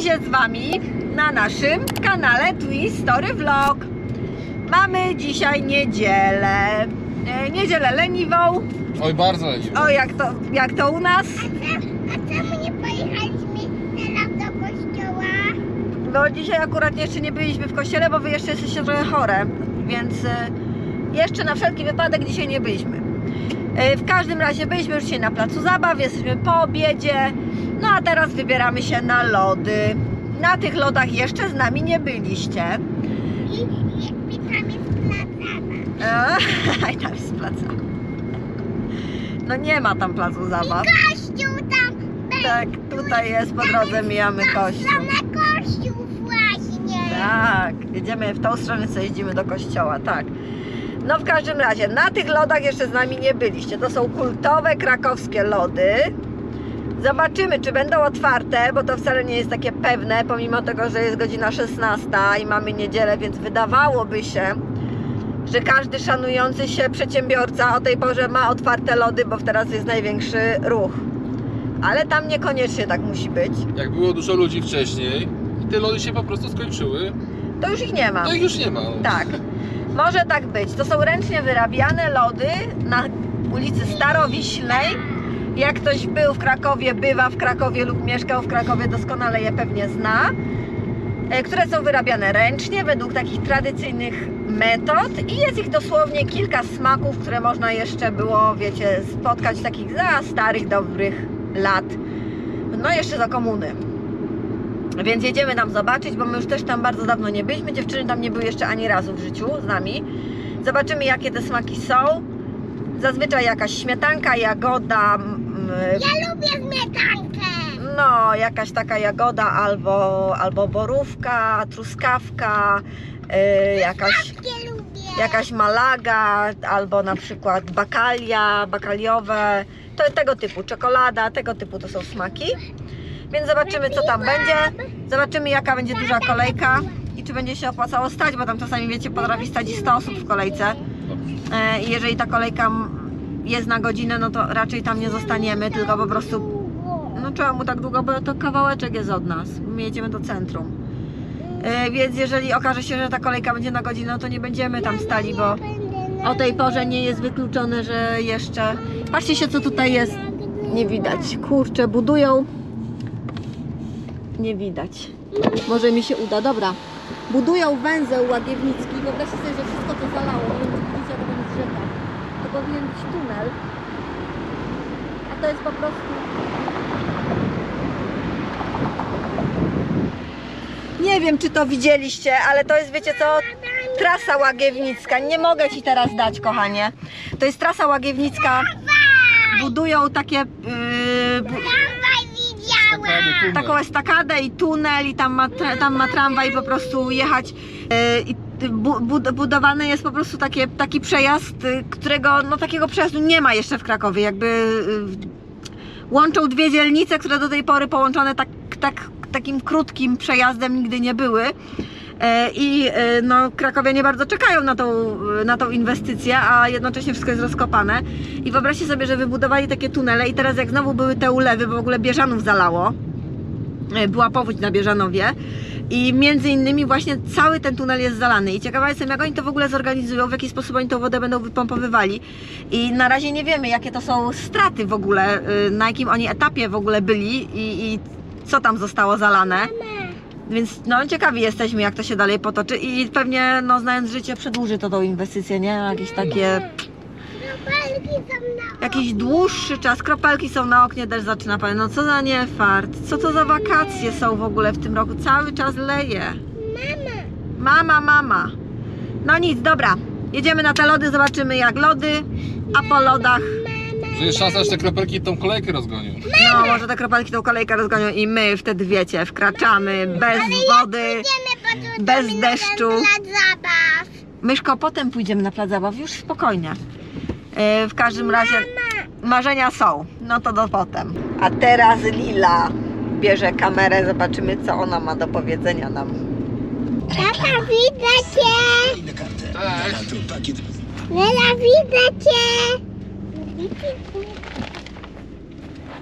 Się z Wami na naszym kanale Twin Story Vlog. Mamy dzisiaj niedzielę. E, Niedzielę leniwą. Oj, bardzo leniwo. O, jak to, jak to u nas? A czemu nie pojechaliśmy teraz do kościoła? No dzisiaj akurat jeszcze nie byliśmy w kościele, bo Wy jeszcze jesteście trochę chore, więc e, jeszcze na wszelki wypadek dzisiaj nie byliśmy. E, W każdym razie byliśmy już dzisiaj na placu zabaw, jesteśmy po obiedzie, no a teraz wybieramy się na lody. Na tych lodach jeszcze z nami nie byliście. I, i, i tam jest placana. Aj, tam jest placa. No nie ma tam placu zabaw. Kościół tam będzie. Tak, tutaj jest, po drodze mijamy kościół. Tam na kościół właśnie. Tak, jedziemy w tą stronę, co jeździmy do kościoła, tak. No w każdym razie, na tych lodach jeszcze z nami nie byliście. To są kultowe krakowskie lody. Zobaczymy, czy będą otwarte, bo to wcale nie jest takie pewne, pomimo tego, że jest godzina 16 i mamy niedzielę, więc wydawałoby się, że każdy szanujący się przedsiębiorca o tej porze ma otwarte lody, bo teraz jest największy ruch. Ale tam niekoniecznie tak musi być. Jak było dużo ludzi wcześniej i te lody się po prostu skończyły, To już ich nie ma. to ich już nie ma. Tak, może tak być. To są ręcznie wyrabiane lody na ulicy Starowiślej. Jak ktoś był w Krakowie, bywa w Krakowie lub mieszkał w Krakowie, doskonale je pewnie zna. e, Które są wyrabiane ręcznie, według takich tradycyjnych metod i jest ich dosłownie kilka smaków, które można jeszcze było, wiecie, spotkać takich za starych, dobrych lat. No jeszcze za komuny. Więc jedziemy tam zobaczyć, bo my już też tam bardzo dawno nie byliśmy. Dziewczyny tam nie były jeszcze ani razu w życiu z nami. Zobaczymy, jakie te smaki są. Zazwyczaj jakaś śmietanka, jagoda, Ja lubię śmietankę. no jakaś taka jagoda albo, albo borówka, truskawka, yy, jakaś, Wszystkie lubię. jakaś malaga, albo na przykład bakalia, bakaliowe. To tego typu, czekolada, tego typu to są smaki. Więc zobaczymy, co tam będzie. Zobaczymy, jaka będzie duża kolejka i czy będzie się opłacało stać, bo tam czasami, wiecie, potrafi stać i 100 osób w kolejce. E, I jeżeli ta kolejka m, jest na godzinę, no to raczej tam nie zostaniemy, tylko po prostu. No czemu tak długo? Bo to kawałeczek jest od nas. My jedziemy do centrum. E, Więc jeżeli okaże się, że ta kolejka będzie na godzinę, to nie będziemy tam stali, bo o tej porze nie jest wykluczone, że jeszcze. Patrzcie się, co tutaj jest. Nie widać. Kurczę, budują. Nie widać. Może mi się uda. Dobra. Budują węzeł łagiewnicki. Wyobraźcie sobie, że wszystko to zalało. Nie wiem, czy widzicie, to jest rzeka. To powinien być tunel. A to jest po prostu... Nie wiem, czy to widzieliście, ale to jest, wiecie co, trasa łagiewnicka. Nie mogę Ci teraz dać, kochanie. To jest trasa łagiewnicka. Budują takie... Yy, widziałam. Stary tunel. taką estakadę i tunel i tam ma, tam ma tramwaj po prostu jechać yy, i bu, bud- budowany jest po prostu takie, taki przejazd, y, którego no takiego przejazdu nie ma jeszcze w Krakowie, jakby y, łączą dwie dzielnice, które do tej pory połączone tak, tak, takim krótkim przejazdem nigdy nie były. E, I e, no, krakowianie bardzo czekają na tą, na tą inwestycję, a jednocześnie wszystko jest rozkopane. I wyobraźcie sobie, że wybudowali takie tunele i teraz jak znowu były te ulewy, bo w ogóle Bieżanów zalało, e, była powódź na Bieżanowie i między innymi właśnie cały ten tunel jest zalany i ciekawa jestem jak oni to w ogóle zorganizują, w jaki sposób oni tą wodę będą wypompowywali i na razie nie wiemy jakie to są straty w ogóle, na jakim oni etapie w ogóle byli i, i co tam zostało zalane. Więc no ciekawi jesteśmy jak to się dalej potoczy i pewnie no znając życie przedłuży to tą inwestycję, nie? Jakieś takie, Kropelki są na jakiś dłuższy czas, kropelki są na oknie, też zaczyna padać. No co za niefart, co to za wakacje są w ogóle w tym roku, cały czas leje. Mama. Mama, mama. No nic, dobra. Jedziemy na te lody, zobaczymy jak lody, a po lodach, jest szansa, że te kropelki tą kolejkę rozgonią. no może te kropelki tą kolejkę rozgonią i my wtedy wiecie, wkraczamy bez wody. Bez deszczu. zabaw. Myszko, potem pójdziemy na plac zabaw, już spokojnie. E, w każdym razie marzenia są, no to do potem. A teraz Lila bierze kamerę, zobaczymy co ona ma do powiedzenia nam. Tata, widzę cię. Cześć! Lela, widzę cię.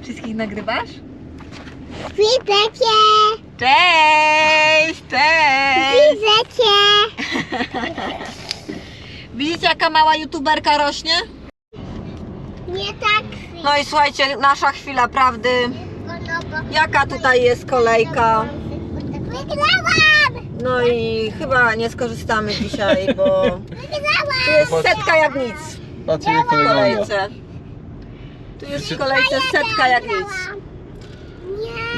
Wszystkich nagrywasz? Widzę cię! Cześć, cześć! Widzę cię! Widzicie jaka mała youtuberka rośnie? Nie tak No i słuchajcie, nasza chwila prawdy. Jaka tutaj jest kolejka? Wygrałam! No i chyba nie skorzystamy dzisiaj, bo Wygrałam! tu jest setka jak nic Patrzcie jak to w wygląda. kolejce. Tu jest w kolejce setka jak nic.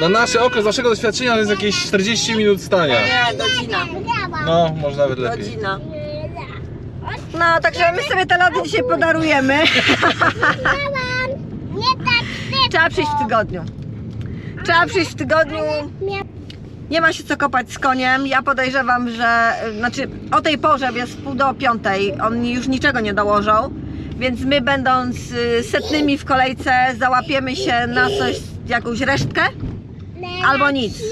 Na nasze oko, z naszego doświadczenia to jest jakieś 40 minut stania. Nie, godzina. No, może nawet lepiej. Godzina. No, także my sobie te lody dzisiaj podarujemy. Nie tak Trzeba przyjść w tygodniu. Trzeba przyjść w tygodniu. Nie. Ma się co kopać z koniem. Ja podejrzewam, że znaczy o tej porze jest pół do piątej. On już niczego nie dołożą. Więc my będąc y, setnymi w kolejce załapiemy się na coś, jakąś resztkę, Albo nic.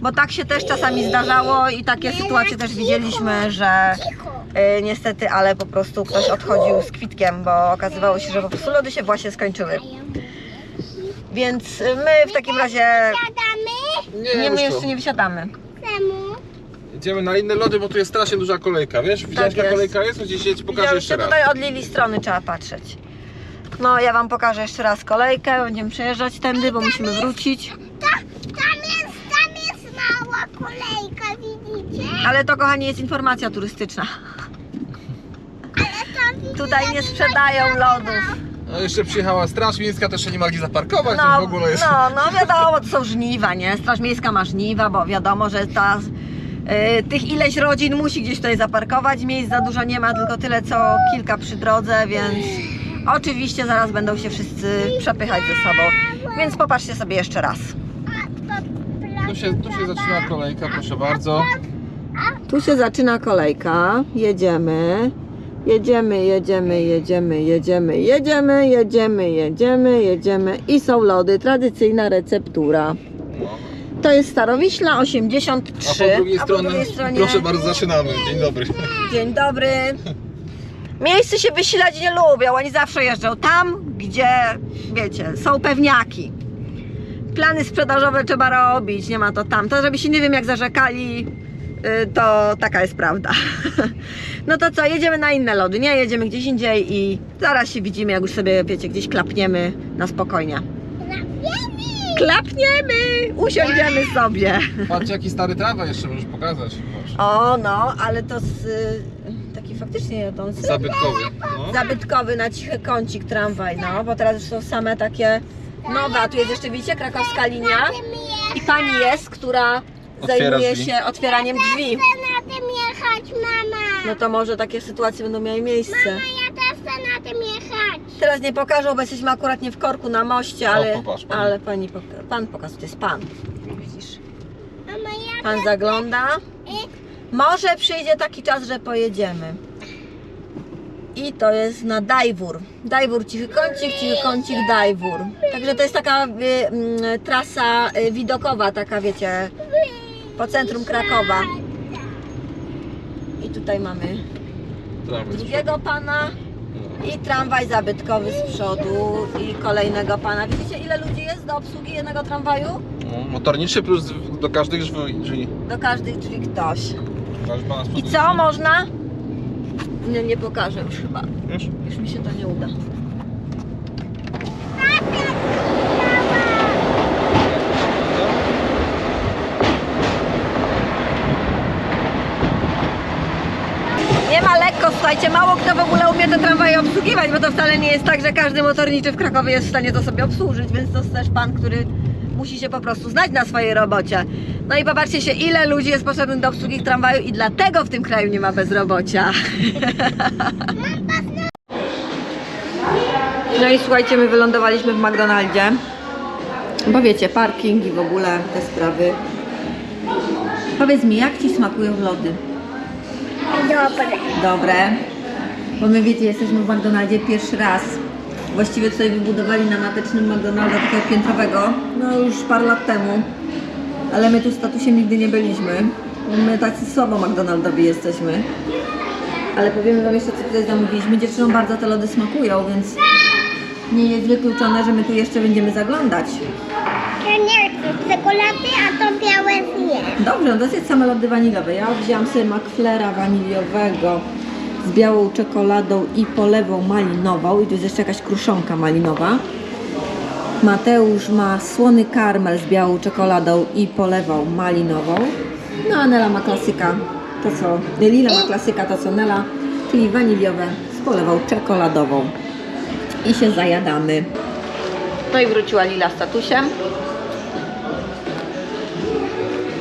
Bo tak się też czasami zdarzało i takie sytuacje też widzieliśmy, że y, niestety, ale po prostu ktoś odchodził z kwitkiem, bo okazywało się, że po prostu lody się właśnie skończyły. Więc y, my w takim razie nie, my jeszcze nie wysiadamy. Idziemy na inne lody, bo tu jest strasznie duża kolejka, wiesz? Widziałeś Tak jaka jest. kolejka jest? Gdzieś ja ci pokażę jeszcze raz. tutaj od Lili strony trzeba patrzeć. No, ja Wam pokażę jeszcze raz kolejkę. Będziemy przejeżdżać tędy, bo musimy wrócić. Ta, tam jest, tam jest mała kolejka, widzicie? Ale to, kochani, jest informacja turystyczna. Ale to widzicie? Tutaj nie sprzedają lodów. No jeszcze przyjechała straż miejska, też się nie mogli zaparkować, to No, w ogóle jest... no, no wiadomo, to są żniwa, nie? Straż Miejska ma żniwa, bo wiadomo, że ta, tych ileś rodzin musi gdzieś tutaj zaparkować. Miejsc za dużo nie ma, tylko tyle co kilka przy drodze, więc oczywiście zaraz będą się wszyscy przepychać ze sobą. Więc popatrzcie sobie jeszcze raz. Tu się, tu się zaczyna kolejka, proszę bardzo. Tu się zaczyna kolejka. Jedziemy. Jedziemy, jedziemy, jedziemy, jedziemy, jedziemy, jedziemy, jedziemy, jedziemy i są lody. Tradycyjna receptura. To jest Starowiśla A 83. po drugiej a po drugiej stronie proszę bardzo, zaczynamy. Dzień dobry. Dzień dobry. Miejsce się wysilać nie lubią. Oni zawsze jeżdżą tam, gdzie, wiecie, są pewniaki. Plany sprzedażowe trzeba robić, nie ma to tam. To, żeby się nie wiem jak zarzekali, y, to taka jest prawda. No to co, jedziemy na inne lody, nie? Jedziemy gdzieś indziej i zaraz się widzimy, jak już sobie, wiecie, gdzieś klapniemy na spokojnie. Klapniemy! Usiądziemy sobie. Patrzcie jaki stary tramwaj jeszcze możesz pokazać. Masz. O, no, ale to z, y, taki faktycznie jadący. Zabytkowy. No. zabytkowy na cichy kącik tramwaj, no, bo teraz już są same takie nowe, a tu jest jeszcze, widzicie, krakowska linia i pani jest, która Otwiera zajmuje drzwi. się otwieraniem drzwi. chcę na tym jechać, mama. No to może takie sytuacje będą miały miejsce. Mama, ja też chcę na tym jechać. Teraz nie pokażą, bo jesteśmy akurat nie w korku na moście, ale, popatrz, pan. ale pani, poka- pan pokazuje, to jest pan, widzisz. Mama, ja Pan zagląda. Może przyjdzie taki czas, że pojedziemy. I to jest na Dajwór. Dajwór, cichy kącik, cichy kącik, Dajwór. Także to jest taka y, mm, trasa y, widokowa, taka wiecie, po centrum Krakowa. I tutaj mamy drugiego pana No. I tramwaj zabytkowy z przodu i kolejnego pana. Widzicie ile ludzi jest do obsługi jednego tramwaju? No, motorniczy plus do każdych drzwi. Do każdych drzwi ktoś. Każdy pana z I przodu co, można? Nie, nie pokażę już chyba. Wiesz? Już mi się to nie uda. Nie ma lekko, słuchajcie, mało kto w ogóle umie te tramwaje obsługiwać, bo to wcale nie jest tak, że każdy motorniczy w Krakowie jest w stanie to sobie obsłużyć, więc to jest też pan, który musi się po prostu znać na swojej robocie. No i popatrzcie się, ile ludzi jest potrzebnych do obsługi tramwaju i dlatego w tym kraju nie ma bezrobocia. No i słuchajcie, my wylądowaliśmy w McDonaldzie. Bo wiecie, parking i w ogóle te sprawy. Powiedz mi, jak Ci smakują lody? Dobre. Dobre. Bo my wiecie, jesteśmy w McDonaldzie pierwszy raz. Właściwie tutaj wybudowali nam natecznym McDonalda takiego piętrowego, no już parę lat temu. Ale my tu z tatusiem nigdy nie byliśmy. My tacy słabo McDonaldowi jesteśmy. Ale powiemy Wam jeszcze, co tutaj zamówiliśmy. Dziewczynom bardzo te lody smakują, więc nie jest wykluczone, że my tu jeszcze będziemy zaglądać. Ja nie chcę czekolady, a to białe zje. Dobrze, no to jest same lody waniliowe. Ja wzięłam sobie McFlera waniliowego z białą czekoladą i polewą malinową. I tu jest jeszcze jakaś kruszonka malinowa. Mateusz ma słony karmel z białą czekoladą i polewą malinową. No a Nela ma klasyka, to co, Lila ma klasyka, to co Nela, czyli waniliowe z polewą czekoladową. I się zajadamy. No i wróciła Lila z tatusiem.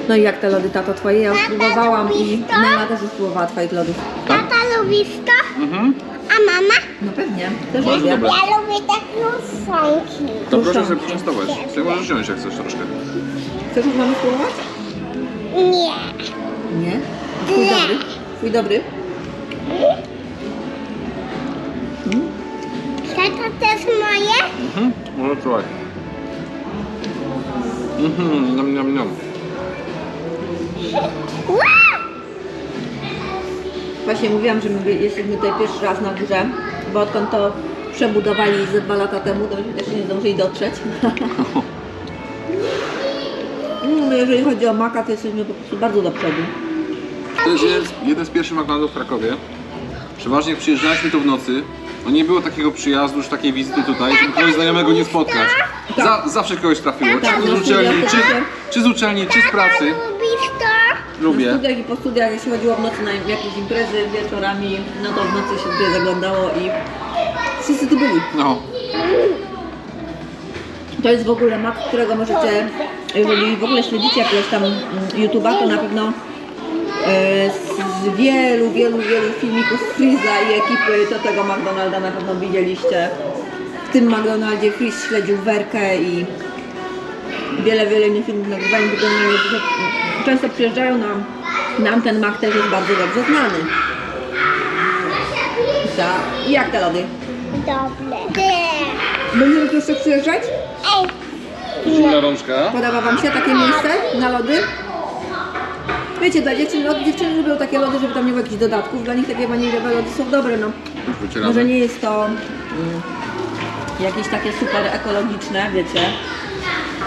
No i jak te lody, tato, twoje? Ja już Tata, próbowałam i to? Nela też już próbowała twoich lodów. Tata lubisz to? Mhm. A mama? No pewnie, też Bardzo lubię. dobre. Ja lubię te krusonki. To proszę sobie poczęstować. Sobie możesz wziąć jak chcesz troszkę. Chcesz już mamy spróbować? Nie. Nie. Twój Nie. dobry? Twój dobry? Mm? Tata też moje? Mhm. Może słuchaj. Mhm, niam, niam, niam. Właśnie mówiłam, że my jesteśmy tutaj pierwszy raz na górze, bo odkąd to przebudowali ze dwa lata temu, to myśmy też nie zdążyli dotrzeć. No, jeżeli chodzi o maka, to jesteśmy po prostu bardzo do przodu. To jest jeden z pierwszych McDonald's w Krakowie. Przeważnie przyjeżdżaliśmy tu w nocy, no nie było takiego przyjazdu, już takiej wizyty tutaj, żeby kogoś znajomego nie spotkać. Za, zawsze kogoś trafiło, Tak, czy no, z uczelni, czy, czy z uczelni, czy z pracy. Lubisz to? Na Lubię. studiach i po studiach, jeśli chodziło w nocy na jakieś imprezy wieczorami, no to w nocy się tutaj zaglądało i wszyscy tu byli. No. To jest w ogóle mak, którego możecie, jeżeli w ogóle śledzicie jakiegoś tam mm, YouTube'a, to na pewno e, z wielu, wielu, wielu filmików Freeza i ekipy to tego McDonalda na pewno widzieliście. W tym McDonaldzie Freeze śledził Werkę i wiele, wiele innych filmów nagrywali w generalnie dużo- Często przyjeżdżają nam, nam ten mak też jest bardzo dobrze znany. Tak. I jak te lody? Dobre. Będziemy tu jeszcze przyjeżdżać? Ej, Zimna rączka. Podoba Wam się takie miejsce na lody? Wiecie, dla dziewczyn, lody, dziewczyny lubią takie lody, żeby tam nie było jakichś dodatków. Dla nich takie waniliowe lody są dobre, no. Wycieramy. Może nie jest to mm, jakieś takie super ekologiczne, wiecie.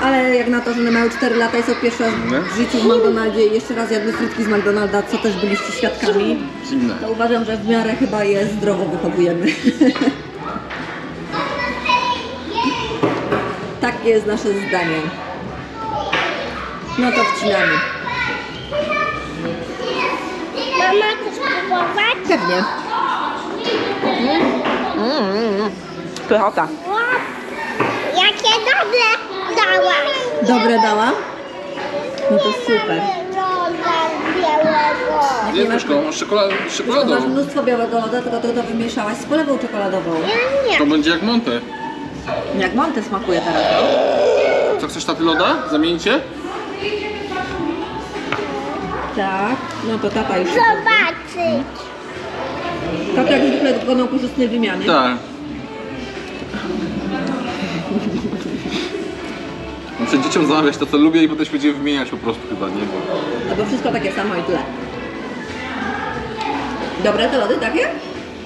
Ale jak na to, że one mają 4 lata i są pierwszy raz Nie? w życiu w McDonaldzie i jeszcze raz jadły frytki z McDonalda, co też byliście świadkami, Zimne. to uważam, że w miarę chyba je zdrowo wychowujemy. Takie jest nasze zdanie. No to wcinamy. mama chcesz próbować? Pewnie. Mm, Pychota. Wow. Jakie dobre dałaś. Dobre dała? No to super. Białego. Nie, masz czekolad- Masz czekoladą. mnóstwo białego loda, tylko to, to wymieszałaś z polewą czekoladową. Ja nie. To będzie jak Monte. Jak Monte smakuje teraz, no? Co chcesz taty loda? Zamieńcie? Tak. No to tata już. Zobaczyć. Tata jak zwykle dokonał korzystnej wymiany. Tak. Dzieciom zamawiać to, co lubię i potem się będziemy wymieniać po prostu chyba, nie? Bo... Albo wszystko takie samo i tyle. Dobre te lody takie?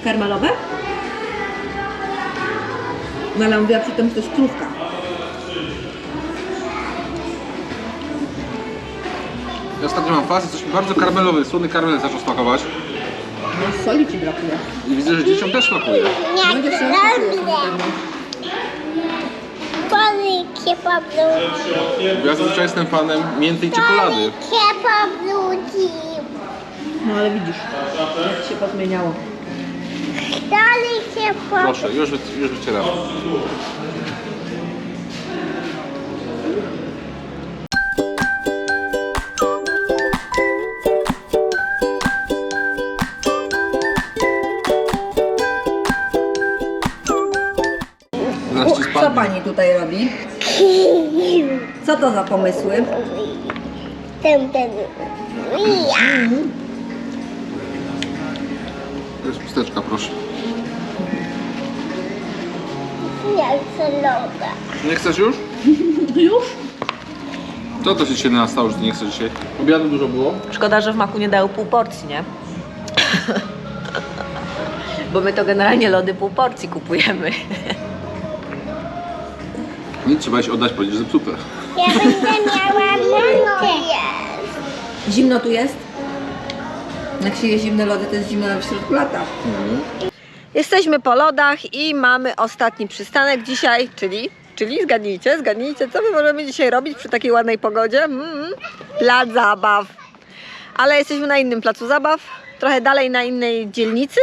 Karmelowe? No ale mówiła przy tym, że to jest krówka. Ja ostatnio mam fazę, coś bardzo karmelowy, słony karmel zaczął smakować. No soli ci brakuje. I widzę, że dzieciom też smakuje. No Nie dziewczyny smakuje lubię. sobie pobludzi. Bo ja zazwyczaj jestem fanem miętej czekolady. Polikie pobludzi. No ale widzisz, jak się pozmieniało. Polikie pobludzi. Proszę, już, wy- już wycieram. Zaraz ci Co spadnie. pani tutaj robi? Co to za pomysły? Ten, ten. Ja. To jest chusteczka, proszę. Ja chcę loda. Nie chcesz już? Już? Co to się dzisiaj nastało, że ty nie chcesz dzisiaj? Obiadu dużo było? Szkoda, że w maku nie dają pół porcji, nie? Bo my to generalnie lody pół porcji kupujemy. I trzeba iść oddać, powiedzieć, że zepsute. Ja będę miała monty. Zimno tu jest? Jak się je zimne lody, to jest zimno w środku lata. Jesteśmy po lodach i mamy ostatni przystanek dzisiaj, czyli, czyli zgadnijcie, zgadnijcie, co my możemy dzisiaj robić przy takiej ładnej pogodzie? Mm, plac zabaw. Ale jesteśmy na innym placu zabaw, trochę dalej na innej dzielnicy,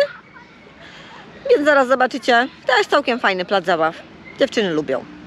więc zaraz zobaczycie. Też całkiem fajny plac zabaw. Dziewczyny lubią.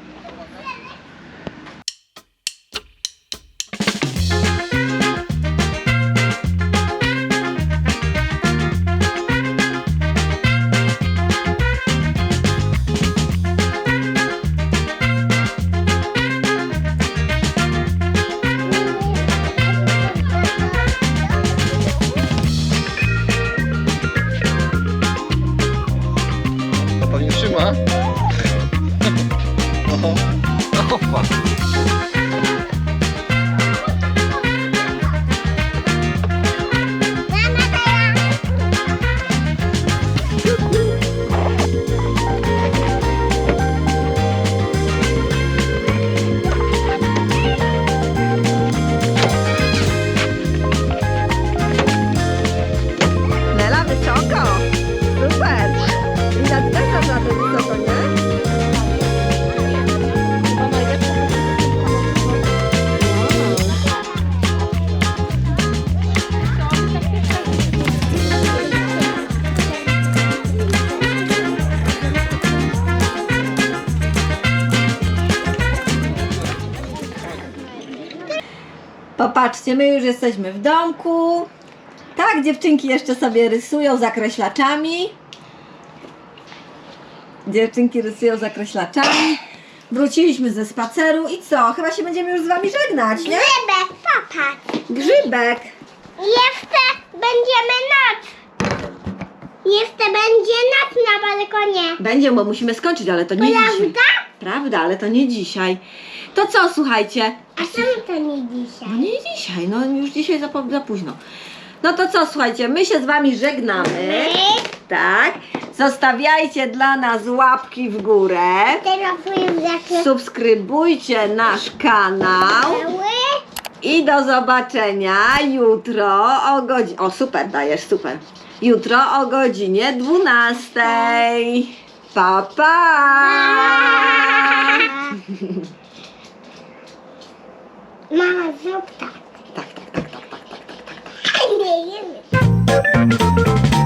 My już jesteśmy w domku. Tak, dziewczynki jeszcze sobie rysują zakreślaczami. Dziewczynki rysują zakreślaczami. Wróciliśmy ze spaceru i co? Chyba się będziemy już z wami żegnać, nie? Grzybek, popatrz. Grzybek. Jeszcze będziemy noc. Jeszcze będzie noc na balkonie. Będzie, bo musimy skończyć, ale to nie dzisiaj. Prawda? Prawda, ale to nie dzisiaj. To co, słuchajcie? A czemu to nie No dzisiaj? nie dzisiaj, no już dzisiaj za, po- za późno. No to co, słuchajcie, my się z wami żegnamy. Tak. Zostawiajcie dla nas łapki w górę. Teraz powiem jakie Subskrybujcie nasz kanał i do zobaczenia jutro o godzinie. O, super, dajesz, super. Jutro o godzinie 12. Pa, pa! Mama, zrób tak. Tak, tak, tak, tak, tak, tak, tak. Nie, nie, nie.